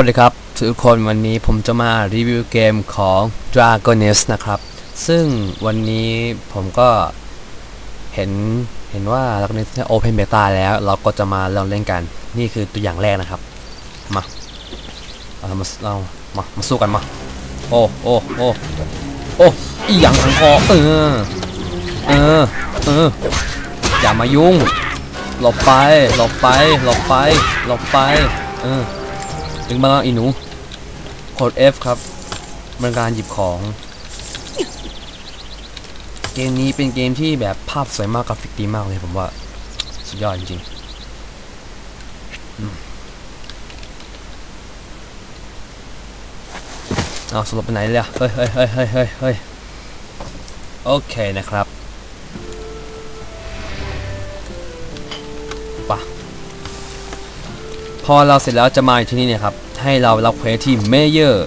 วัสดีครับ ทุกคนวันนี้ผมจะมารีวิวเกมของ Dragoness นะครับ ซึ่งวันนี้ผมก็เห็นเห็นว่า Dragoness เนี่ย Open Beta แล้ว เราก็จะมาลองเล่นกัน นี่คือตัวอย่างแรกนะครับ มาเอามาเรามามาสู้กันมา โอ้โอ้โอ้โอ้อีหยังทังคอเออเออเอออย่ามายุ่งหลบไปหลบไปหลบไปหลบไป เออ ถึงบ้างอีหนูกด F ครับเป็นการหยิบของ เกมนี้เป็นเกมที่แบบภาพสวยมากกราฟิกดีมากเลยผมว่า สุดยอดจริงๆเอาสลบไปไหนเลยอะเฮ้ยเฮ้ยเฮ้ยเฮ้ยเฮ้ยเฮ้ยโอเคนะครับ อเราเสร็จแล้วจะมาอยู่ที่นี่เนี่ยครับ ให้เรารับเควสที่เมเยอร์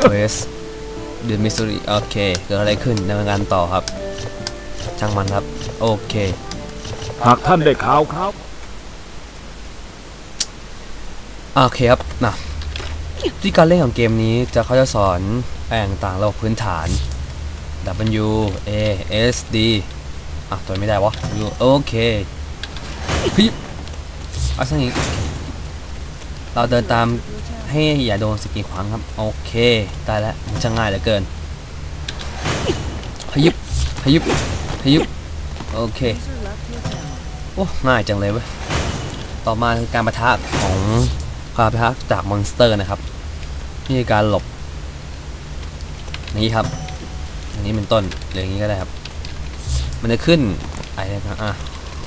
เควสเดอะมิส t รีโอเค เกิดอะไรขึ้นดำเนินงานต่อครับ ช่างมันครับ โอเค หากท่านได้ข่าวครับโอเคครับนะที่การเล่นของเกมนี้จะเขาจะสอนแอ่งต่างระบบพื้นฐาน W A S D อะ ตัวไม่ได้วะ U โอเค เฮ้ยเอาสักนิดเราเดินตามให้อย่าโดนสกิลขวางครับ โอเคได้แล้วมันจะง่ายเหลือเกินพยิบพยิบพยิบโอเคโอ้ง่ายจังเลยเว้ยต่อมาคือการประทะของการประทะจากมอนสเตอร์นะครับนี่การหลบนี้ครับอย่างนี้เป็นต้นหรืออย่างนี้ก็ได้ครับ มันจะขึ้นอะไรนะครับอะ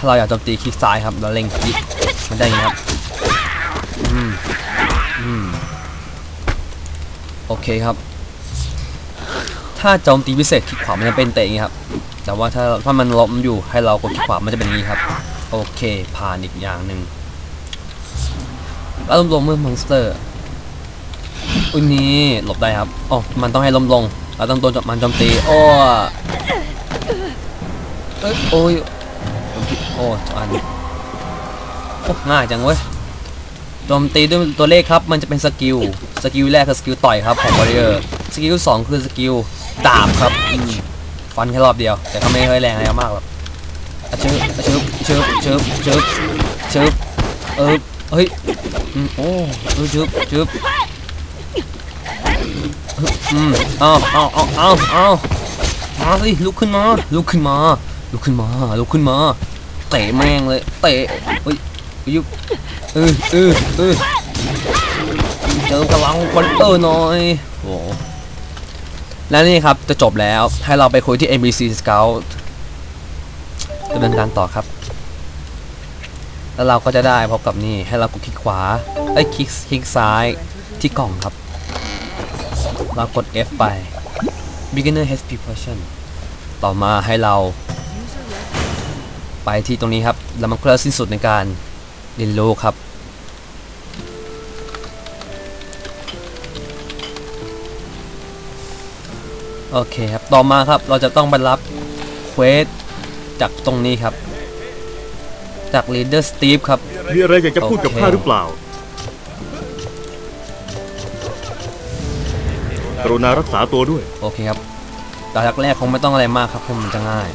ถ้าเราอยากโจมตีคลิกซ้ายครับเราเล็งคลิกมันได้อย่างครับอืมอืมโอเคครับ ถ้าโจมตีพิเศษคลิกขวามันจะเป็นเตะอย่างนี้ครับ แต่ว่าถ้าถ้ามันล้มอยู่ให้เรากดคลิกขวามันจะเป็นงนี้ครับ โอเคผ่านอีกอย่างหนึ่งแล้วล้มลงเมื่อมอนสเตอร์อุ้ยนี่หลบได้ครับอ๋อมันต้องให้ล้มลงเราต้องโดนมันโจมตีโอ้เอ้ยโอ้ย อ้อันโอ้ง่ายจังเว้ยโจมตีด้วยตัวเลขครับ มันจะเป็นสกิล สกิลแรกคือสกิลต่อยครับของวอริเออร์ สกิลสองคือสกิลดาบครับฟันแค่รอบเดียว แต่ก็ไม่ค่อยแรงอะไรมากหรอกอะชึบอะชึบเชึบเชึบเชึบเชึบเออเฮ้ยโอ้เออชึบเชึบอืมเอาเอาเอาเอาเอามาสิลุกขึ้นมา ลุกขึ้นมา ลุกขึ้นมา ลุกขึ้นมา เตะแม่งเลยเตะเฮ้ยยุบเออเออเออเจอพลังคอนเตอร์หน่อยโอ้แล้วนี่ครับจะจบแล้วให้เราไปคุยที่ NBC Scout ดำเนินการต่อครับ แล้วเราก็จะได้พบกับนี่ให้เรากดคลิกขวาไอ้คลิกคลิกซ้ายที่กล่องครับ เรากด F ไป beginner HP version ต่อมาให้เรา ไปที่ตรงนี้ครับ แล้วมันก็จะสิ้นสุดในการเรียนรู้ครับ โอเคครับ ต่อมาครับ เราจะต้องไปรับเควสจากตรงนี้ครับ จาก leader Steve ครับ มีอะไรอยากจะพูดกับโอเคข้าหรือเปล่า กรุณารักษาตัวด้วย โอเคครับดาวแรกๆคงไม่ต้องอะไรมากครับเพราะมันจะง่าย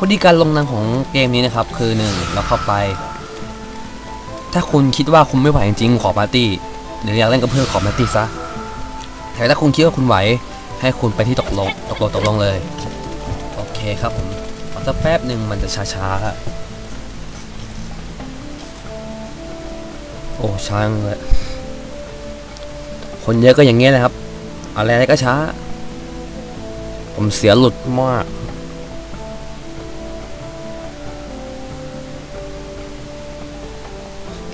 วิธีการลงนามของเกมนี้นะครับ คือหนึ่งเราเข้าไป ถ้าคุณคิดว่าคุณไม่ไหวจริงๆขอปาร์ตี้หรืออยากเล่นกับเพื่อนขอปาร์ตี้ซะแต่ถ้าคุณคิดว่าคุณไหว ให้คุณไปที่ตกลงตกลงตกลงเลย โอเคครับผมขอสักแป๊บหนึ่งมันจะช้าๆครับโอ้ช้างเลยคนเยอะก็อย่างเงี้ยนะครับอะไรก็ช้า ผมเสียหลุดมาก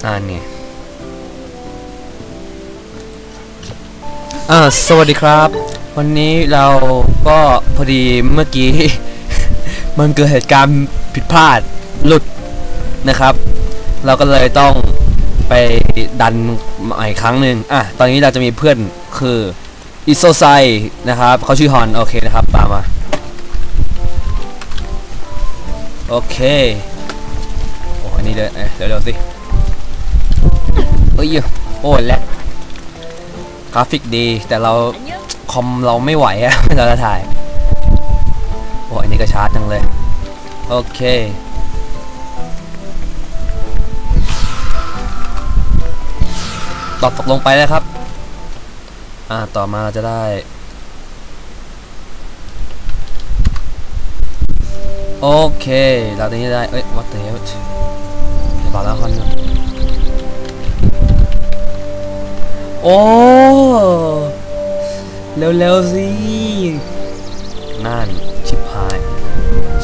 อ่านี่อ่าสวัสดีครับ วันนี้เราก็พอดีเมื่อกี้ มันเกิดเหตุการณ์ผิดพลาดหลุดนะครับ เราก็เลยต้องไปดันใหม่ครั้งหนึ่งอะตอนนี้เราจะมีเพื่อนคืออิโซไซนะครับเขาชื่อฮอนโอเคนะครับตามมาโอเคโอ้อันนี้เลยเอ้ยเดี๋ยวเดี๋ยวสิ อ้ยโอ้ยแลกกราฟิกดีแต่เราคอมเราไม่ไหวอะเราจะถ่ายโอ้อันนี้ก็ช้าจังเลย โอเคตอบตกลงไปแล้วครับ อ่าต่อมาจะได้ โอเคเราตอนนี้ได้ เอ้ย what the hell เดี๋ยวบอกแล้วคน โอ้เร็วๆสินั่นชิบหาย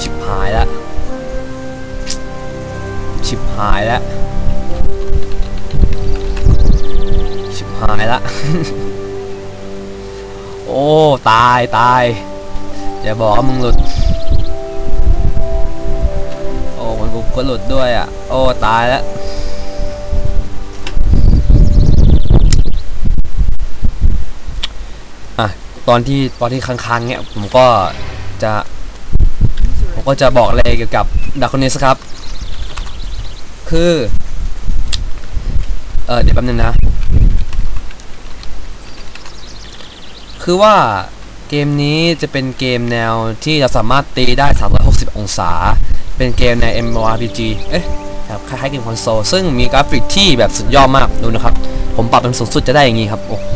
ชิบหายละชิบหายละชิบหายละโอ้ ตายตายอย่าบอกว่ามึงหลุด โอ้มันกูก็หลุดด้วยอะ โอ้ ตายแล้ว ตอนที่ตอนที่ค้างๆเนี่ยผมก็จะผมก็จะบอกอะไรเกี่ยวกับดาร์คเนสครับ คือเออเดี๋ยวแป๊บนึงนะ คือว่าเกมนี้จะเป็นเกมแนวที่เราสามารถตีได้ 360 องศา เป็นเกมใน MMORPG เอ๊ะแบบคล้ายๆเกมคอนโซลซึ่งมีกราฟิกที่แบบสุดยอดมากดูนะครับ ผมปรับเป็นสูงสุดจะได้อย่างนี้ครับโอ้โห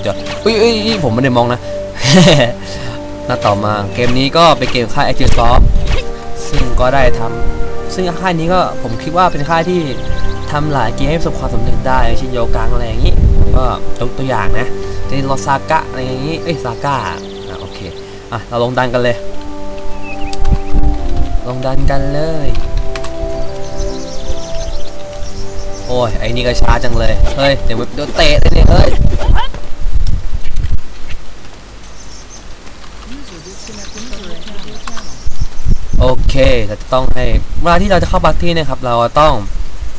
เดี๋ยวอุ้ยอุ้ยอยผมไม่ได้มองนะหน้าต่อมาเกมนี้ก็เป็นเกมค่าย Active Soft ซึ่งก็ได้ทำซึ่งค่ายนี้ก็ผมคิดว่าเป็นค่ายที่ทำหลายเกมให้ประสบความสำเร็จได้เช่นโยกังอะไรอย่างนี้ก็ยกตัวอย่างนะเช่นลอซากะอะไรอย่างนี้เอ้ยซาก้าอะโอเคอะเราลงดันกันเลย ลงดันกันเลยโอ้ยไอ้นี่ก็ช้าจังเลย เฮ้ย เดี๋ยวเดี๋ยวเตะเลยเนี่ยเฮ้ย โอเค เราจะต้องให้เวลาที่เราจะเข้าปาร์ตี้นะครับ เราต้อง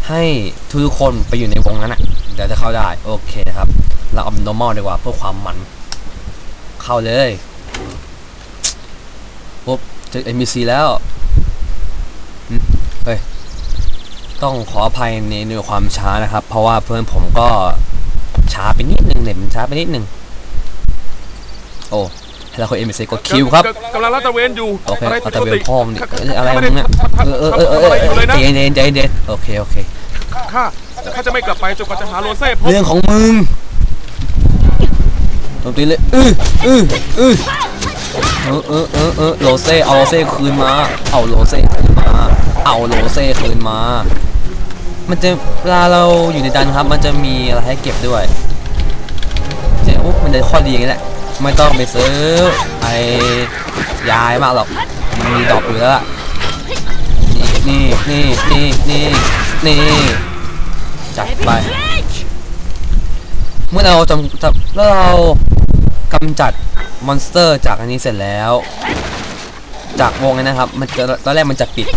ให้ทุกคนไปอยู่ในวงนั้นอะเดี๋ยวจะเข้าได้ โอเคนะครับ เราเอา normal ดีกว่าเพื่อความมัน เข้าเลยปุ๊บเจอ NPC แล้วเฮ้ยต้องขออภัยในในความช้านะครับ เพราะว่าเพื่อนผมก็ช้าไปนิดนึงเน็ตมันช้าไปนิดนึงโอ้ แล้วคน NPC กดคิวครับกำลังลาดตระเวนอยู่โอเคอะไรเอาผิดแต่ปกเวติลพ่อมงนี่ข้าเอ้ยอะไรข้ามึงเนี่ยข้าเออเออเออเออทำอะไรอยู่เลยนะใจเย็นใจเย็นโอเคโอเคข้าข้าจะไม่กลับไปจนกว่าจะหาโรเซ่พบเรื่องของมึงตรงตีเลยอืออืออือเออเออเออเออโรเซ่เอาโรเซ่คืนมา เอาโรเซ่คืนมา เอาโรเซ่คืนมา มันจะเวลาเราอยู่ในดันครับ มันจะมีอะไรให้เก็บด้วยเจ๊โอ้มันจะข้อดีอย่างนี้แหละ ไม่ต้องไปซื้อไอ้ยายมากหรอกมันมีดอกอยู่แล้วล่ะนี่นี่นี่นี่นี่นี่จัดไป เมื่อเราจำจำแล้วเรากำจัดมอนสเตอร์จากอันนี้เสร็จแล้ว จากวงนี้นะครับ มันจะตอนแรกมันจะปิด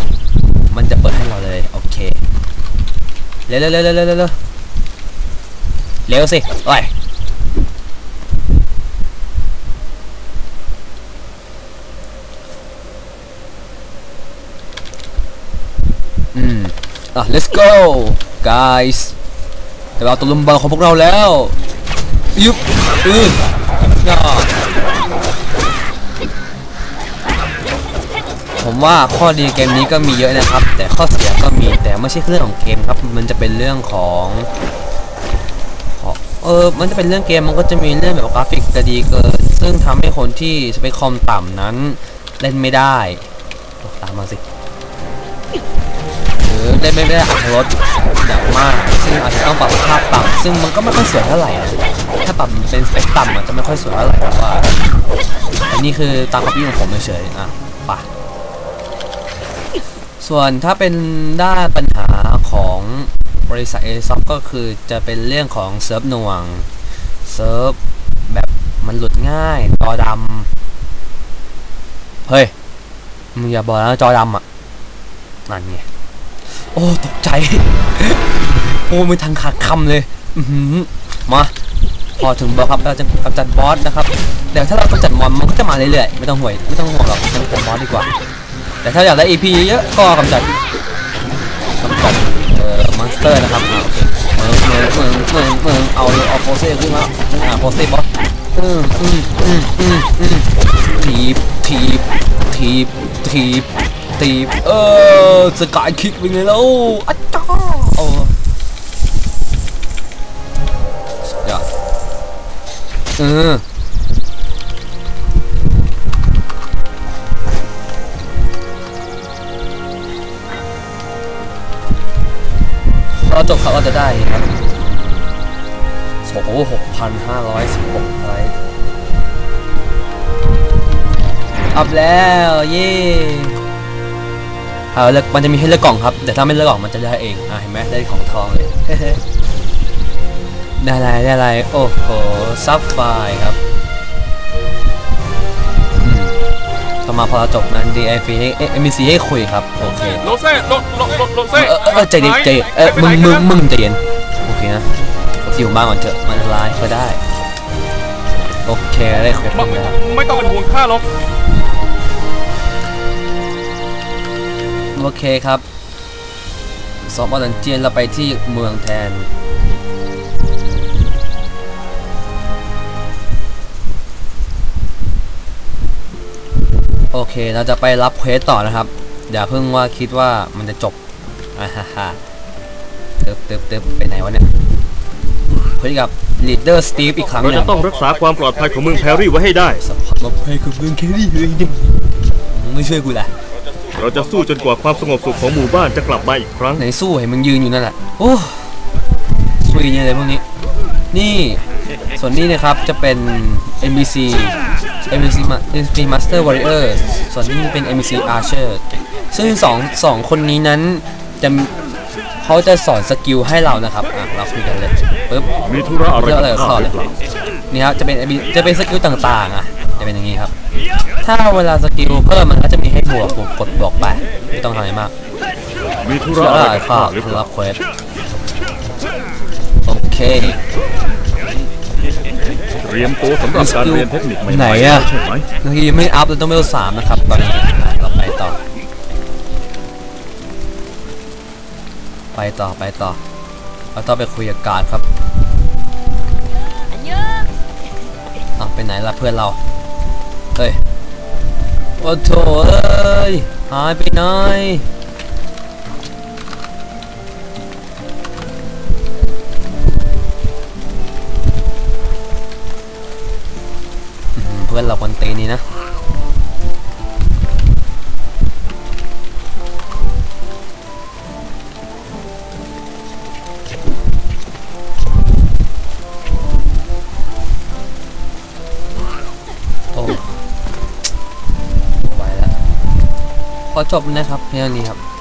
มันจะเปิดให้เราเลยโอเคเร็วเร็วเร็วเร็วเร็วเร็วเร็วสิโอ้ อืมอะ let's go guys แต่เราตะลุมบอลของพวกเราแล้วยุบอือน่าผมว่าข้อดีเกมนี้ก็มีเยอะนะครับ แต่ข้อเสียก็มีแต่ไม่ใช่เรื่องของเกมครับ มันจะเป็นเรื่องของเออมันจะเป็นเรื่องเกมมันก็จะมีเรื่องแบบกราฟิกจะดีเกิน ซึ่งทำให้คนที่สเปคคอมต่ำนั้นเล่นไม่ได้ตามมาสิ รือเล่นไม่ได้อัตรสอย่างมาก ซึ่งอาจจะต้องปรับภาพต่ำซึ่งมันก็ไม่ค่อยสวยเท่าไหร่อะถ้าปรับเป็นสเปคต่ำอาจจะไม่ค่อยสวยเท่าไหร่แต่ว่าอันนี้คือตามความคิดของผมเฉยๆอะปะส่วนถ้าเป็นด้านปัญหาของบริษัทเอซอฟก็คือจะเป็นเรื่องของเซิร์ฟหน่วงเซิร์ฟแบบมันหลุดง่ายจอดำเฮ้ยมึงอย่าบอกนะจอดำอะนั่นไง โอ้ตกใจ โอ้ไม่ทันขาดคำเลยอือหือมา พอถึงบอสครับเราจะกำจัดบอสนะครับเดี๋ยวถ้าเรากำจัดมอนมันก็จะมาเรื่อยๆไม่ต้องห่วยไม่ต้องห่วงหรอกกำจัดบอสดีกว่า แต่ถ้าอยากได้ EP เยอะก็กำจัดกำจัดเอ่อมอนสเตอร์นะครับอ่าโอเคเมืองเมืองเมืองเมืองเอาเอาโปเซ่ขึ้นมาอ่าโปเซ่บอสอืมอืมอืมอืมอืมทีบทีบทีบทีบีบเออสกายคิกเป็นไงแล้วอัจจ้าโอ้ยอดเออเราจบเขาก็จะได้ครับโอ้หกพันห้าร้อยสิบหกไลค์อัพแล้ว เย่ เอาเลือกมันจะมีให้เลือกกล่องครับ แต่ถ้าไม่เลือกกล่องมันจะได้เองอะเห็นไหมได้ของทองเลยได้อะไรได้อะไรโอ้โหซับไฟครับอืมต่อมาพอเราจบนั้น DIF ให้เอ็มซีให้คุยครับ โอเคโรเซ่โรโรโรโรเซ่เออเออใจเย็นใจเย็นเออมึงมึงมึงใจเย็นโอเคนะสิวมาก่อนเถอะมันอันตรายก็ได้ โอเคได้เควสไม่แล้วไม่ต้องเป็นห่วงข้าหรอก โอเคครับสอบอดันเจียนเราไปที่เมืองแทน โอเคเราจะไปรับเควสต่อนะครับ อย่าเพิ่งว่าคิดว่ามันจะจบอ่าฮ่าฮ่าเติบเติบเติบไปไหนวะเนี่ยคุยกับลีดเดอร์สตีฟอีกครั้งหเรานึ่จะงต้องรักษาความปลอดภัยของเมืองแพรรี่ไว้ให้ได้สปอร์ตมาเพย์กับเมืองแครี่เลยดิมึงไม่ช่วยกูแหละ เราจะสู้จนกว่าความสงบสุขของหมู่บ้านจะกลับมาอีกครั้งไหนสู้เห็นมึงยืนอยู่นั่นแหละโอ้สู้อย่างเงี้ยเลยพวกนี้ นี่ส่วนนี้นะครับจะเป็น NBC NBC MBC Master Warrior ส่วนนี้เป็น NBC Archer ซึ่งสองสองคนนี้นั้นจะเขาจะสอนสกิลให้เรานะครับอะเราคุยกันเลยปึ๊บมีธุระอะไรเลือกกับอะไรข้าข้อหเลยนี่ครับจะเป็นจะเป็นสกิลต่างๆอะจะเป็นอย่างนี้ครับ ถ้าเวลาสกิลเพิ่มมันก็จะ บวกบวกกดบวกไป ไม่ต้องทำอะไรมากมีธุเชื่ระออะไรอะไรกับข้าข้าหรือเปคือล่ารับเควสโอเคเตรียมตัวสำหรับการเรียนเทคนิคใหม่ๆไหนอะใช่ไหมเมื่อกี้ไม่อัพเลยต้องเวลสามนะครับ ตอนนี้อะเราไปต่อ ไปต่อไปต่อเราต้องไปคุยกับการดครับอะไปไหนล่ะเพื่อนเรา เฮ้ย โอ้โถเอ้ย หายไปไหนเพื่อนเราคนตีนี้นะ ขอจบนะครับเพียงนี้ครับ